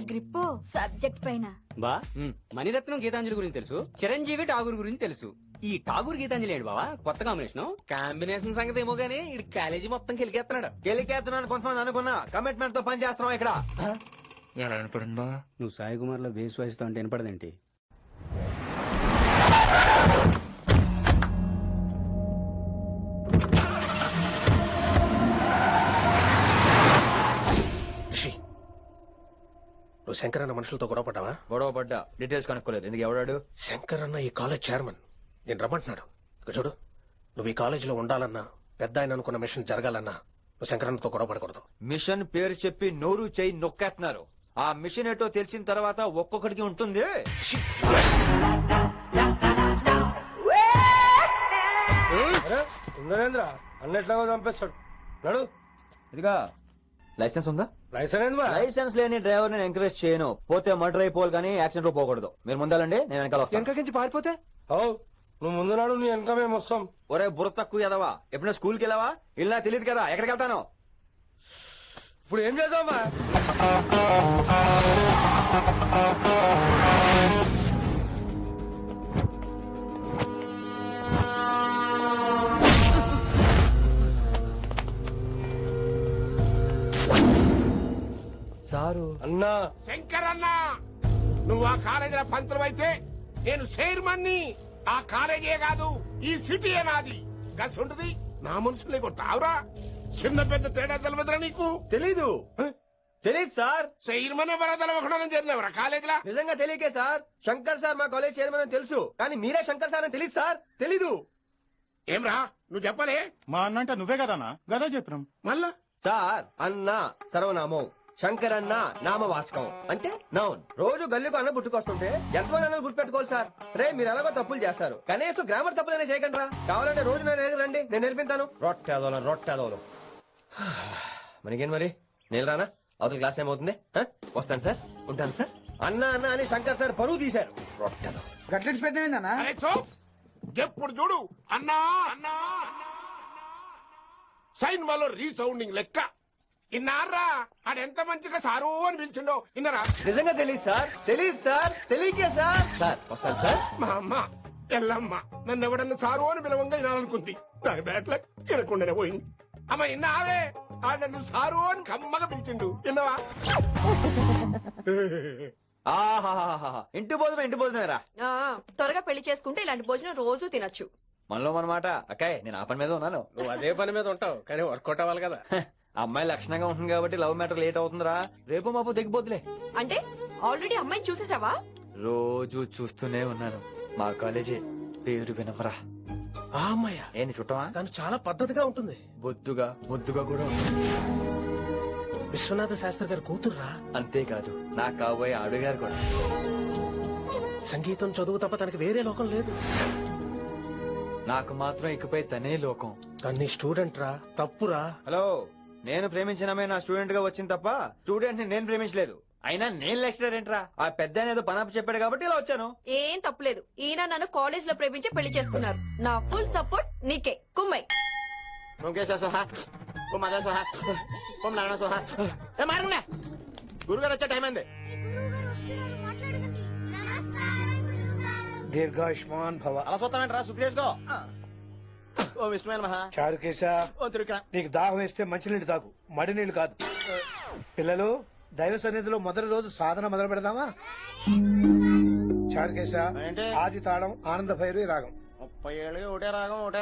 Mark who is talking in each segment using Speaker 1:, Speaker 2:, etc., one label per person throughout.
Speaker 1: Grip subject పైన.
Speaker 2: బా మణిరత్నం గీతాంజలి గురించి తెలుసు చిరంజీవి ఠాగూర్ గురించి తెలుసు. ఈ ఠాగూర్ గీతాంజలి ఏంటి బావా? కొత్త కాంబినేషన్?
Speaker 3: కాంబినేషన్ సంగతి ఏమో గానీ ఇడు కాలేజీ మొత్తం కెలికేస్తున్నాడు
Speaker 4: గెలికేస్తున్నాను కొంతమంది అనుకున్నా. కమిట్మెంట్తో పని చేస్తున్నాం ఇక్కడ
Speaker 2: నువ్వు సాయి కుమార్లో బేస్ వాయిస్తో అంటే వినపడదేంటి?
Speaker 5: నువ్వు శంకర్ అన్న మనుషులతో గొడవ పడ్డావా?
Speaker 4: గొడవ పడ్డా. డీటెయిల్స్ కనుక్కోలేదు. ఎందుకు ఎవడాడు?
Speaker 5: శంకర్ అన్న ఈ కాలేజ్ చైర్మన్. నేను రమ్మంటున్నాడు. ఇక చూడు నువ్వు ఈ కాలేజీలో ఉండాలన్నా పెద్ద ఆయన అనుకున్న మిషన్ జరగాలన్నా నువ్వు శంకర్ అన్నతో గొడవ పడకూడదు.
Speaker 4: మిషన్ పేరు చెప్పి నోరు చేయి నొక్కేస్తున్నారు. ఆ మిషన్ ఏంటో తెలిసిన తర్వాత ఒక్కొక్కడికి ఉంటుంది.
Speaker 6: ఉందనేంద్ర? అన్నెట్లాగో చంపేస్తాడు. నడు.
Speaker 4: ఇదిగా లైసెన్స్ ఉందా?
Speaker 6: లైసెన్స్
Speaker 4: లేని డ్రైవర్ నేను ఎంకరేజ్ చేయను. పోతే మర్డర్ అయిపోవాలి కానీ యాక్సిడెంట్లో పోకూడదు. మీరు ముందాలండి నేను వెనకాల వస్తాను.
Speaker 5: వెనకకించి పారిపోతే?
Speaker 6: నువ్వు ముందు నాడు నీ వెనక మేము వస్తాం.
Speaker 4: ఒరే బుర్ర తక్కువ ఎదవా ఎప్పుడైనా స్కూల్కి వెళ్ళావా? ఇలా తెలియదు కదా ఎక్కడికి వెళ్తాను?
Speaker 6: ఇప్పుడు ఏం చేద్దాం
Speaker 4: సారు.
Speaker 6: అన్నా.
Speaker 7: శంకరన్న నువ్వు ఆ కాలేజీలో పంతులు అయితే నేను చైర్మన్ని. ఆ కాలేజీ కాదు ఈ సిటీ నాది. గసుంటది నా మనుషులే కొట్టావురా చిన్న పెద్ద తేడా తెలియదురా నీకు?
Speaker 4: తెలీదు. తెలీదు సార్.
Speaker 7: చైర్మన్ ఎవరో తెలవకుండా చేరినవరా కాలేజీలా?
Speaker 4: నిజంగా తెలియకే సార్. శంకర్ సార్ మా కాలేజ్ చైర్మన్ అని తెలుసు. కానీ మీరే శంకర్ సార్ అని తెలియదు సార్. తెలీదు.
Speaker 7: ఏమ్రా నువ్వు చెప్పలే?
Speaker 8: మా అన్నంటే నువ్వే కదనా గదా చెప్పినాం.
Speaker 7: మళ్ళా?
Speaker 4: సార్ అన్న సర్వనామం. శంకర్ అన్న నామవాచకం. అంటే నౌన్. రోజు గల్లీకు అన్న పుట్టుకొస్తుంటే ఎంతమంది అన్నలు గుర్తుపెట్టుకోవాలి సార్. రే మీరు ఎలాగో తప్పులు చేస్తారు. కనీసం గ్రామర్ తప్పులైనా చేయకండి రా కావాలంటే రోజు నా దగ్గర రండి నేను నేర్పిస్తాను. రొట్టెదోలం రొట్టెదోలం. మనకేం మరి? నేను రానా? అవతల క్లాస్ ఏమవుతుంది? హ? వస్తాను సార్. ఉంటాను సార్. అన్న అన్న అని శంకర్ సార్ పరువు తీశారు. రొట్టెదో
Speaker 7: అరే చో. ఎప్పుడు చూడు. అన్నా అన్నా సైన్ వాళ్ళు రీసౌండింగ్ లెక్క. ఇన్నారా? ఆడెంత మంచిగా సారు అని పిలిచిండో ఇన్నరా?
Speaker 4: నిజంగా తెలియదు సార్. తెలియదు సార్. తెలియకే సార్. సార్ వస్తాను సార్.
Speaker 7: మా అమ్మ ఎల్లమ్మ నన్ను ఎవడన్నా సారు అని పిలవంగా వినాలనుకుంది. దాని బ్యాట్ల వినకుండానే పోయింది. అమ్మ ఇన్నావే? ఆ నన్ను సారు అని కమ్మగా పిలిచిండు. విన్నవా?
Speaker 4: ఆహాహాహా ఇంటి భోజనం ఇంటి భోజనమేరా?
Speaker 9: ఆ, త్వరగా పెళ్ళి చేసుకుంటే ఇలాంటి భోజనం రోజు తినొచ్చు.
Speaker 4: మనలో మనమాట. అక్కాయ్ నేను ఆ పని మీద ఉన్నాను.
Speaker 5: నువ్వు అదే పని మీద ఉంటావు కానీ వర్కౌట్ అవ్వాలి కదా.
Speaker 4: అమ్మాయి లక్షణంగా ఉంటుంది కాబట్టి లవ్ మ్యాటర్ లేట్ అవుతుందిరా. రేపు మాపు దిగిపోతులే
Speaker 9: అంటే ఆల్రెడీ అమ్మాయిని చూసేసావా?
Speaker 4: రోజు చూస్తూనే ఉన్నాను. మా కాలేజీ పేరు వినవరా.
Speaker 5: ఆ అమ్మాయ?
Speaker 4: ఏంటి చుట్టమా?
Speaker 5: తను చాలా పద్ధతిగా ఉంటుంది.
Speaker 4: బొద్దుగా ముద్దుగా కూడా.
Speaker 5: విశ్వనాథ శాస్త్రి గారి కూతుర్రా?
Speaker 4: అంతేకాదు నా కాబోయే అడుగారు కూడా.
Speaker 5: సంగీతం చదువు తప్ప తనకి వేరే లోకం లేదు.
Speaker 4: నాకు మాత్రం ఇకపై తనే లోకం.
Speaker 5: తన్ని స్టూడెంట్ రా తప్పురా.
Speaker 4: హలో. నేను ప్రేమించినమే నా స్టూడెంట్గా వచ్చింది తప్ప స్టూడెంట్ని నేను ప్రేమించలేదు. అయినా నేను లెక్చరర్ ఏంట్రా? ఆ పెద్ద ఏదో పనప్ప చెప్పాడు కాబట్టి ఇలా వచ్చాను.
Speaker 9: ఏం తప్పులేదు. ఈయన నన్ను కాలేజ్లో ప్రేమించి పెళ్ళి చేసుకున్నారు. నా ఫుల్ సపోర్ట్ నీకే. కుమ్మై
Speaker 7: ఓంకేశ సోహా ఓ సోహా ఓం నారాయణ సోహా ఏ మారులే గురుగారు వచ్చే టైం అయింది
Speaker 6: దీర్ఘాయుష్మాన్ భవ.
Speaker 7: అలా చూస్తామంటారా శుద్ధి చేసుకో. ఓ విష్ణుమైన మహా
Speaker 6: చారుకేశ
Speaker 7: ఓ
Speaker 6: నీకు దాహం వేస్తే మంచినీళ్ళు తాగు మడి నీళ్ళు కాదు. పిల్లలు దైవ సన్నిధిలో మొదటి రోజు సాధన మొదలు పెడదామా? చారుకేశ
Speaker 7: ఏంటి?
Speaker 6: ఆది తాళం ఆనంద భైరవి రాగం.
Speaker 7: ముప్పై ఏళ్ళు ఒకటే రాగం ఒకటే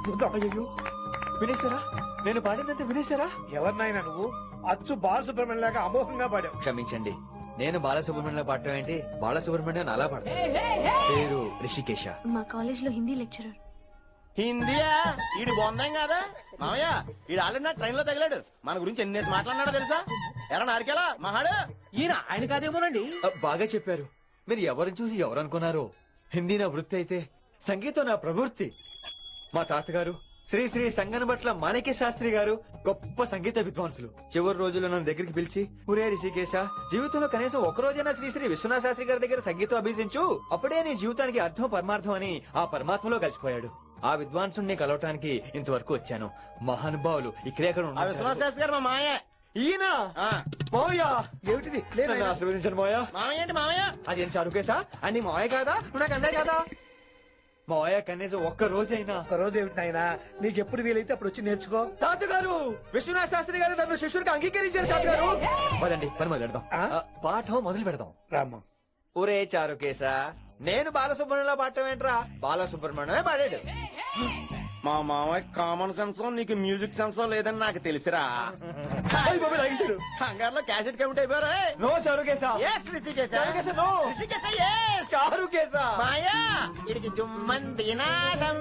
Speaker 6: అద్భుతం అయ్యో
Speaker 4: వినేశారా? నేను పాడిందంటే వినేశారా?
Speaker 6: ఎవరినైనా నువ్వు అచ్చు బాలసుబ్రహ్మణ్యం లాగా అమోఘంగా పాడావు.
Speaker 4: క్షమించండి. నేను బాలసుబ్రహ్మణ్యం పాడటం ఏంటి? బాలసుబ్రహ్మణ్యం అలా పాడతాను. పేరు రిషికేశ.
Speaker 10: మా కాలేజ్లో హిందీ లెక్చరర్.
Speaker 11: హిందీయా? ఈడు బొందాం కాదా? మామయ్య ఈడు ఆల్రెడీ నా ట్రైన్లో తగిలాడు. మన గురించి ఎన్ని మాట్లాడినాడో తెలుసా? ఎరా నారికేలా మహాడు?
Speaker 4: ఈయన ఆయన కాదేమోనండి? బాగా చెప్పారు. మీరు ఎవరిని చూసి ఎవరు అనుకున్నారు హిందీ నా వృత్తి అయితే సంగీతం నా ప్రవృత్తి. మా తాతగారు శ్రీ శ్రీ సంగనబట్ల మాణిక్య శాస్త్రి గారు గొప్ప సంగీత విద్వాంసులు. చివరి రోజుల్లో నన్ను దగ్గరికి పిలిచి ఒరే రిషికేశ జీవితంలో కనీసం ఒక రోజైనా శ్రీ శ్రీ విశ్వనాథ శాస్త్రి గారి దగ్గర సంగీతం అభ్యసించు. అప్పుడే నీ జీవితానికి అర్థం పరమార్థం అని ఆ పరమాత్మలో కలిసిపోయాడు. ఆ విద్వాంసుని కలవటానికి ఇంతవరకు వచ్చాను. మహానుభావులు ఇక్కడే అక్కడ ఉన్నారు.
Speaker 11: విశ్వనాథ శాస్త్రి గారు మా మామయ్య.
Speaker 4: ఈయన?
Speaker 11: ఆ,
Speaker 4: మోయా
Speaker 6: ఏమిటిది?
Speaker 4: నన్ను. ఆశీర్వదించండి మోయా
Speaker 11: మామయ్య ఏంటి మామయ్య?
Speaker 4: అది ఏం చరుకేసా అని మాయ కాదా? నువ్వు నాకు అందే కదా? మాయ కనీసం ఒక్క రోజైనా.
Speaker 6: ఒక రోజు ఏమిటి నాయనా? నీకు ఎప్పుడు వీలైతే అప్పుడు వచ్చి నేర్చుకో.
Speaker 4: తాతగారు విశ్వనాథ శాస్త్రి గారు నన్ను శిష్యుడికి అంగీకరించారు తాతగారు. పదండి పని మొదలు పెడదాం.
Speaker 6: ఆ?
Speaker 4: ఆ, పాఠం మొదలు పెడదాం.
Speaker 6: రామ్మా.
Speaker 4: ఒరే చారుకేశా నేను బాలసుబ్రహ్మణ్యంలో పాడటం ఏంట్రా? బాలసుబ్రహ్మణ్యమే పాడాడు.
Speaker 11: మా మామయ్య కామన్ సెన్స్ నీకు మ్యూజిక్ సెన్స్ లేదని నాకు తెలిసిరా. హంగార్లో క్యాసెట్ కమిటీ అయిపోయారా
Speaker 4: no Charukesa
Speaker 11: yes Rishikesha
Speaker 4: Charukesa, no.
Speaker 11: Rishikesha yes.
Speaker 4: Charukesa
Speaker 11: మాయా ఇడికి జుమ్మంది నాదం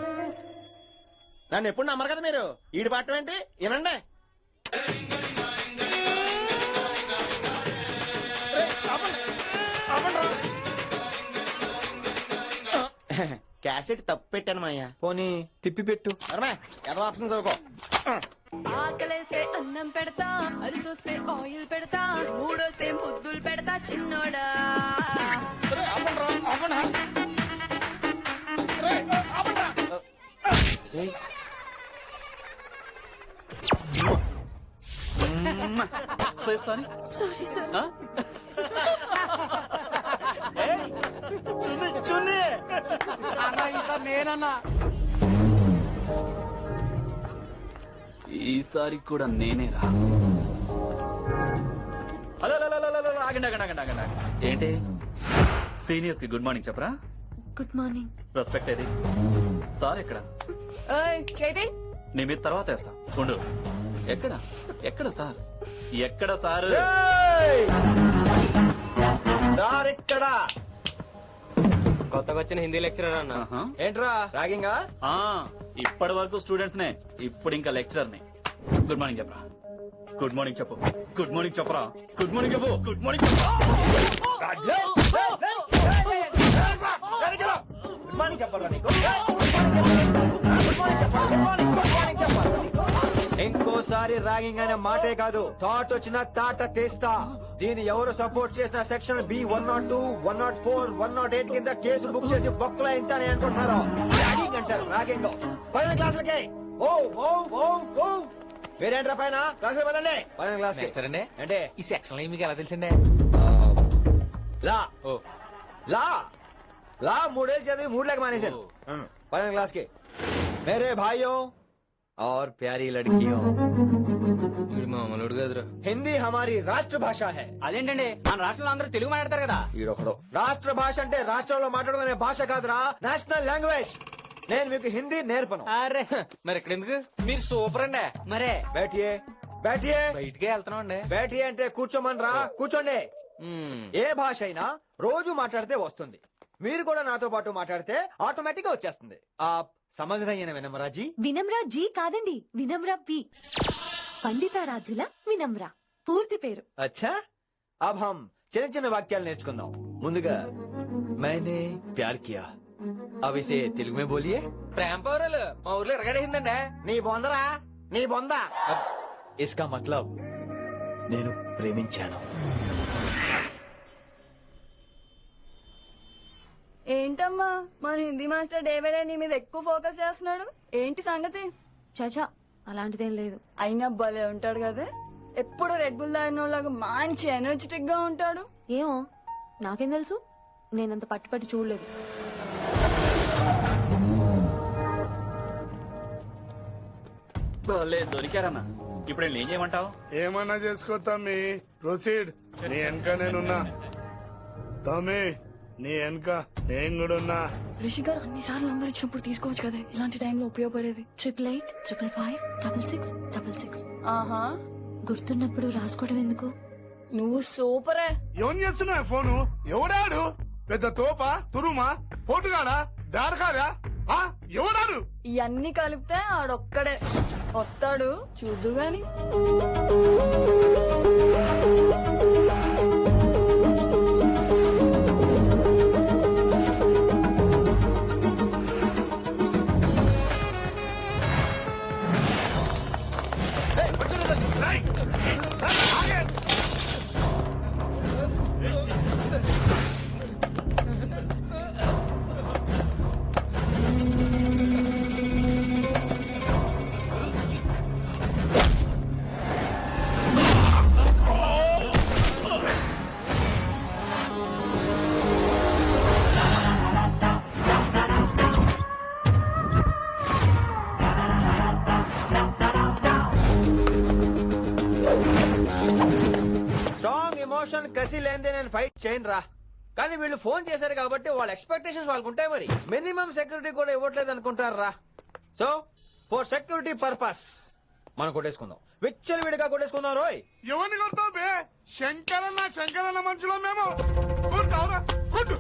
Speaker 11: నన్ను ఎప్పుడు నమ్మరు కదా మీరు? ఈడి పాటం ఏంటి? వినండి. క్యాసెట్ తప్పు పెట్టాను మాయా
Speaker 4: పోనీ తిప్పి పెట్టు.
Speaker 11: అరమే ఎదో ఆప్షన్ చదువుకో.
Speaker 12: ఆకలేస్తే అన్నం పెడతా అరిచొస్తే ఆయిల్ పెడతా మూడోస్తే ముద్దులు పెడతా చిన్నోడా.
Speaker 11: రేయ్, ఆపండి రా, ఆపండి రా. రేయ్, ఆపండి రా. ఏయ్,
Speaker 10: సారీ సార్
Speaker 2: ఈసారి కూడా నేనేరా.
Speaker 13: ఆగండి ఆగండి ఆగండి ఆగండి ఆగండి. ఏంటి? సీనియర్స్కి గుడ్ మార్నింగ్ చెప్పరా?
Speaker 10: Good morning.
Speaker 13: రెస్పెక్ట్ ఏది? సార్ ఎక్కడ?
Speaker 12: చేతి
Speaker 13: నీ మీద తర్వాత వేస్తా. ఉండు. ఎక్కడ? ఎక్కడ సార్? ఎక్కడ సార్?
Speaker 4: ఇక్కడ
Speaker 2: కొత్తగా వచ్చిన హిందీ లెక్చరర్ అన్న.
Speaker 13: ఆహా.
Speaker 4: ఏంట్రా రాగింగా?
Speaker 13: ఆ, ఇప్పటి వరకు స్టూడెంట్స్ నే ఇప్పుడు ఇంకా లెక్చరర్ని గుడ్ మార్నింగ్ చెప్పరా. గుడ్ మార్నింగ్ చెప్పు. గుడ్ మార్నింగ్ చెప్పరా. గుడ్ మార్నింగ్ చెప్పు. గుడ్ మార్నింగ్ చెప్పు.
Speaker 4: ఇంకోసారి ర్యాగింగ్ అనే మాటే కాదు. థాట్ వచ్చిన తాట తీస్తా. దీన్ని ఎవరు సపోర్ట్ చేసిన section B one nought two one nought four one nought eight కింద కేసు బుక్ చేసి బొక్కలో ఇంత అనుకుంటున్నారు ర్యాగింగ్ అంటారు ర్యాగింగ్ పైన క్లాసులకి ఓ ఓ ఓ ఓ వేరేంట్రా పైన క్లాసులు పదండి పైన క్లాస్
Speaker 14: Master అండి?
Speaker 4: అంటే
Speaker 14: ఈ సెక్షన్ మీకు ఎలా తెలిసిండే
Speaker 4: లా
Speaker 14: ఓ
Speaker 4: లా లా మూడేళ్ళు చదివి మూడు లేక మానేశాను పైన क्लास के मेरे भाइयों और प्यारी लड़कियों
Speaker 14: కదరా
Speaker 4: హిందీ హమారి రాష్ట్ర భాష హై.
Speaker 2: అదేంటండి? మన రాష్ట్రంలో అందరూ తెలుగు మాట్లాడతారు కదా.
Speaker 4: రాష్ట్ర భాష అంటే రాష్ట్రంలో మాట్లాడుకునే భాష కాదురా నేషనల్ లాంగ్వేజ్. నేను మీకు హిందీ నేర్పను.
Speaker 2: అరే
Speaker 14: మరి ఇక్కడ ఎందుకు మీరు సూపర్ అండి.
Speaker 2: మరే.
Speaker 4: బ్యాటియే బ్యాటియే
Speaker 14: బయటికే వెళ్తున్నాం అండి
Speaker 4: బ్యాటియే అంటే కూర్చోమని రా
Speaker 14: కూర్చోండి
Speaker 4: ఏ భాష అయినా రోజు మాట్లాడితే వస్తుంది. మీరు కూడా నాతో పాటు మాట్లాడితే ఆటోమేటిక్గా వచ్చేస్తుంది. ఆ సమజ్ రయ్యన
Speaker 10: వినమ్రాజీ జీ కాదండి వినమ్రా పి. పండితారాధ్యుల వినమ్రా పూర్తి పేరు
Speaker 4: అచ్చా అబ్ హమ్ చిన్న చిన్న వాక్యాలు నేర్చుకుందాం ముందుగా मैंने प्यार किया अब इसे तेलुगु में बोलिए
Speaker 14: ప్రేమ పౌరాలు మా ఊర్లో ఎరగడేసిందండి
Speaker 4: నీ బొందరా నీ బొంద इसका मतलब నేను ప్రేమించాను
Speaker 12: ఏంటమ్మా మన హిందీ మాస్టర్ డేవిడ్ నీ మీద ఎక్కువ ఫోకస్ చేస్తున్నాడు ఏంటి సంగతి
Speaker 10: చాచా అలాంటిదేం లేదు.
Speaker 12: అయినా భలే ఉంటాడు కదా. ఎప్పుడు రెడ్ బుల్ తాగినోళ్ళగా మంచి ఎనర్జెటిక్గా ఉంటాడు.
Speaker 10: ఏమో నాకేం తెలుసు? నేనంత పట్టి పట్టి చూడలేదు.
Speaker 13: భలే దొరికారన్నా. ఇప్పుడు వీళ్ళని ఏం చేయమంటావు?
Speaker 7: ఏమన్నా చేసుకో తమ్మి. ప్రొసీడ్. నీ వెనక నేనున్నా. తమ్మి. నీ వెనక నేను కూడా ఉన్నా.
Speaker 12: రిషి గారు అన్ని సార్లు నంబర్ ఇచ్చినప్పుడు తీసుకోవచ్చు కదా. ఇలాంటి టైంలో ఉపయోగపడేది.
Speaker 10: Triple eight triple five double six double six
Speaker 12: ఆహా.
Speaker 10: గుర్తున్నప్పుడు రాసుకోవడం ఎందుకు?
Speaker 12: నువ్వు సూపరే.
Speaker 15: ఏం చేస్తున్నావు ఫోను? ఎవడాడు? పెద్ద తోప తురుమా పోటుగాడా దారకారా ఆ ఎవడాడు?
Speaker 12: ఇవన్నీ కలిపితే ఆడొక్కడే. వస్తాడు చూద్దు గాని
Speaker 4: ఎమోషన్ కసి లేదే నేను ఫైట్ చేయను రా. కానీ వీళ్ళు ఫోన్ చేశారు కాబట్టి వాళ్ళ ఎక్స్పెక్టేషన్స్ వాళ్ళకు ఉంటాయి మరి. మినిమం సెక్యూరిటీ కూడా ఇవ్వట్లేదు అనుకుంటారు రా. సో ఫర్ సెక్యూరిటీ పర్పస్ మనం కొట్టేసుకుందాం. విచ్చలు విడిగా కొట్టేసుకుందాం రోయ్.
Speaker 15: ఎవరిని కొడతావు బే? శంకరన్న శంకరన్న మనుషులో మేము. కొడతావురా? కొట్టు.